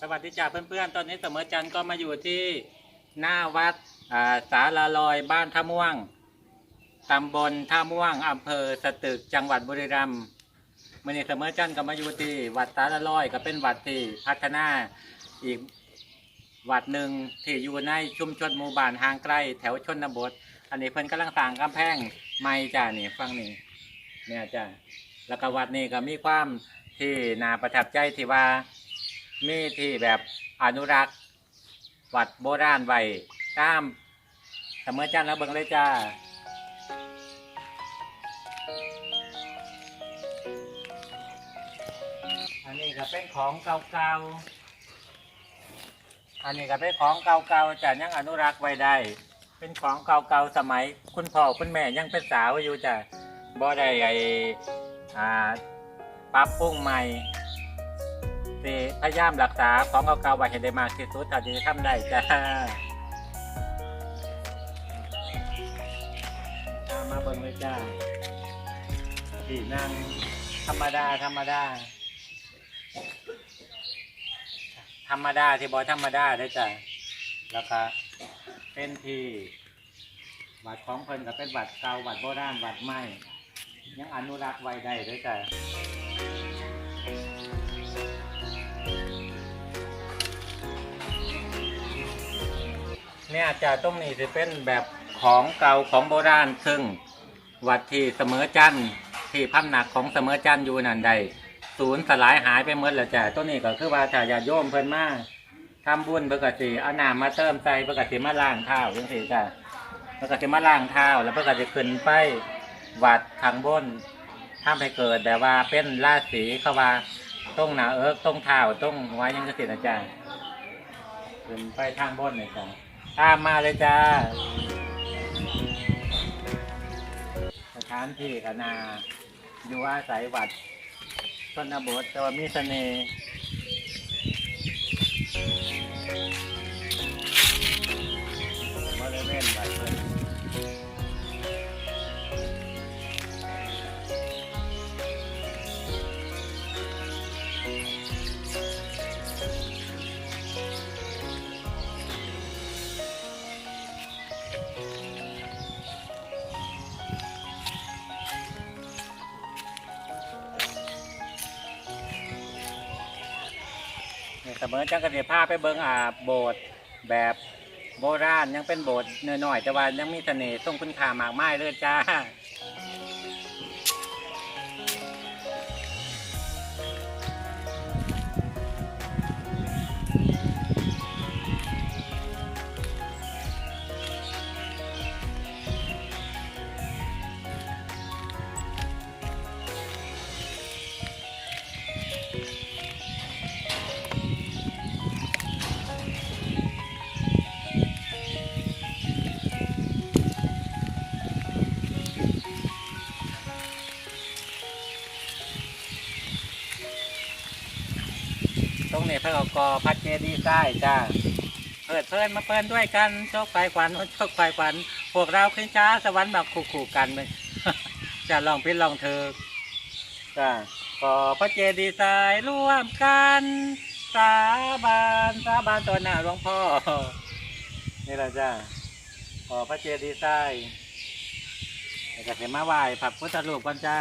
สวัสดีจ้าเพื่อนๆ ตอนนี้เสมอจันทร์ก็มาอยู่ที่หน้าวัดสาลาลอยบ้านท่าม่วง ตำบลท่าม่วงอำเภอสตึกจังหวัดบุรีรัมย์มื่อนี้เสมอจันทร์ก็มาอยู่ที่วัดสาลาลอยก็เป็นวัดที่พัฒนาอีกวัดหนึ่งที่อยู่ในชุมชนหมู่บ้านห่างไกลแถวชนบท อันนี้เพิ่นกำลังสร้างกำแพงไม้จ้านี่ฟังนี่เนี่ยจ้าแล้วก็วัดนี้ก็มีความ ที่น่าประทับใจที่ว่ามีที่แบบอนุรักษ์ วัดโบราณไว้ตามเสมอจันแล้วเบิ่งเลยจ้าอันนี้ก็เป็นของเก่าๆ อันนี้ก็เป็นของเก่าๆจ้ะยังอนุรักษ์ไว้ได้ เป็นของเก่าๆสมัย คุณพ่อคุณแม่ยังเป็นสาวอยู่จ้ะบ่ได้ไออ่า ปรับปรุงใหม่สิพยายามรักษาของเก่าๆไว้ให้ได้มากที่สุดเท่าที่จะทำได้จ้าตามมาเบิ่งเลยจ้าที่นั่งธรรมดาธรรมดา ธรรมดาที่บอยธรรมดาได้จ้ะแล้วก็เป็นที่วัดของเพิ่นก็เป็นวัดเก่าวัดโบราณวัดใหม่ ยังอนุรักษ์ไว้ได้ด้วยจ้ะ เนี่ยจะตรงนี้จะเป็นแบบของเก่าของโบราณ ซึ่งวัดที่เสมอจันทร์ที่พำหนักของเสมอจันทร์อยู่นั่นใดศูนย์สลายหายไปหมดแล้วจ้ะต้นนี้ก็คือว่าถ้าญาติโยมเพิ่นมาทำบุญเพื่อกสิเอาน้ำมาเติมใส่เพื่อกสิมาล้างเท้าจังซี่จ้ะเพื่อกสิมาล้างเท้าแล้วเพื่อกสิขึ้นไปวัดทางบน ทำให้เกิดแบบว่าเป็นราศีเขาว่าตรงหนาเอิกตรงเท้าตรงหัวยังกสินะจ้ะขึ้นไปทางบนเลยจ้ะตามมาเลยจ้าสถานที่คณาอยู่อาศัยวัดต้นบทแต่ว่ามีเสน่ห์บริเวณวัด เสมอจังกะเดียพาไปเบิงอาโบสถ์แบบโบราณยังเป็นโบสถ์น้อยๆแต่ว่ายังมีเสน่ห์ทรงคุณค่ามากมายเลยจ้า เพื่อกอพัดเจดีย์ใต้จ้าเปิดเพื่อนมาเพื่อนด้วยกันโชคไฟขวัญโชคไฟขวัญพวกเราขึ้นช้าสวรรค์แบบคู่ๆกันเลยจะลองพิลองเธอจ้าขอพระเจดีย์ทรายร่วมกัน สาบานสาบานต่อหน้าหลวงพ่อ นี่แหละจ้าขอพระเจดีย์ทรายเดี๋ยวก็เสมาไหว้พระพุทธรูปกันจ้า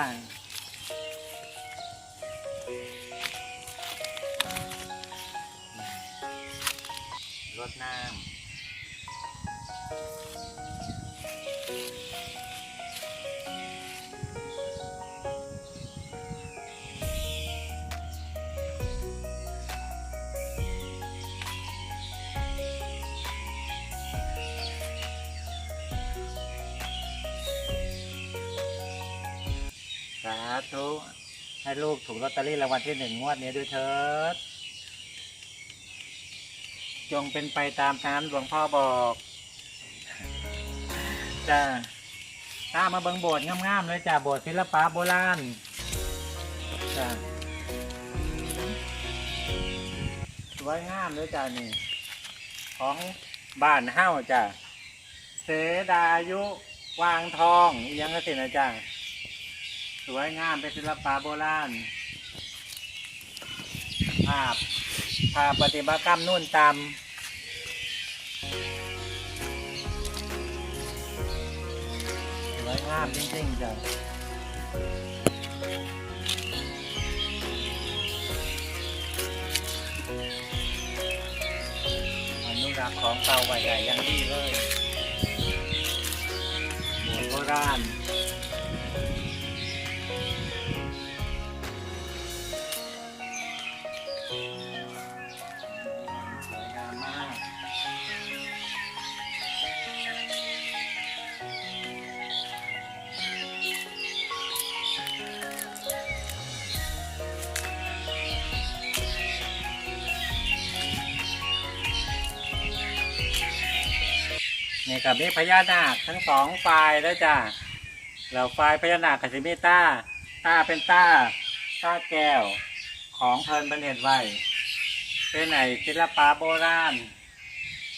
รดน้ำสาธุให้ลูกถูกลอตเตอรี่รางวัลที่หนึ่งงวดนี้ด้วยเถิด จงเป็นไปตามนั้นหลวงพ่อบอกจ้าตามมาเบิงโบสถ์งามๆเลยจ้าโบสถ์ศิลปะโบราณจ้าสวยงามเลยจ้านี่ ของบ้านเฮ้าจ้าเสดายุวางทองอิหยังก็สินะจ้าสวยงามเป็นศิลปะโบราณภาพ ภาปฏิบัติกรรมนู่นตามสวยงามจริงๆจ้ะอนุรักษ์ของเก่าไว้ใหญ่ยังดีเลยโบราณ นี่กับมีพญานาคทั้งสองฝ่ายแล้วจ้ะเราฝ่ายพญานาคกับสิมีต้าต้าเป็นต้าต้าแก้วของเพลินเป็นเหตุไว้เป็นไหนศิลปะโบราณ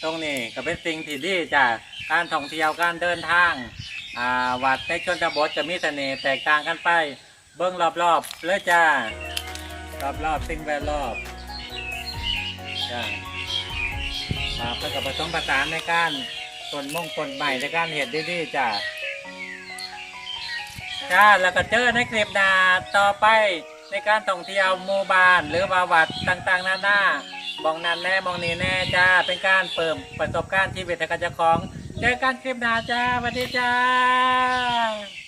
ตรงนี้ก็เป็นสิ่งที่ดีจ้ะการท่องเที่ยวการเดินทางอ่าวัดในชนบทจะมีเสน่ห์แตกต่างกันไป เบิ้องรอบๆเลยจ้ารอบๆสิ่งแวดล้อมจ้ะมาเพื่อกับผสมผสานในการ ต้นมงต้นใหม่ในการเห็ดดีๆจ้ะจ้าแล้วก็เจอในคลิปหน้าต่อไปในการท่องเที่ยวหมู่บ้านหรือว่าวัดต่างๆนานามองนั้นแน่มองนี้แน่จ้าเป็นการเปิมประสบการณ์ชีวิตทางกับเจ้าของ เจอกันคลิปหน้าจ้าสวัสดีจ้า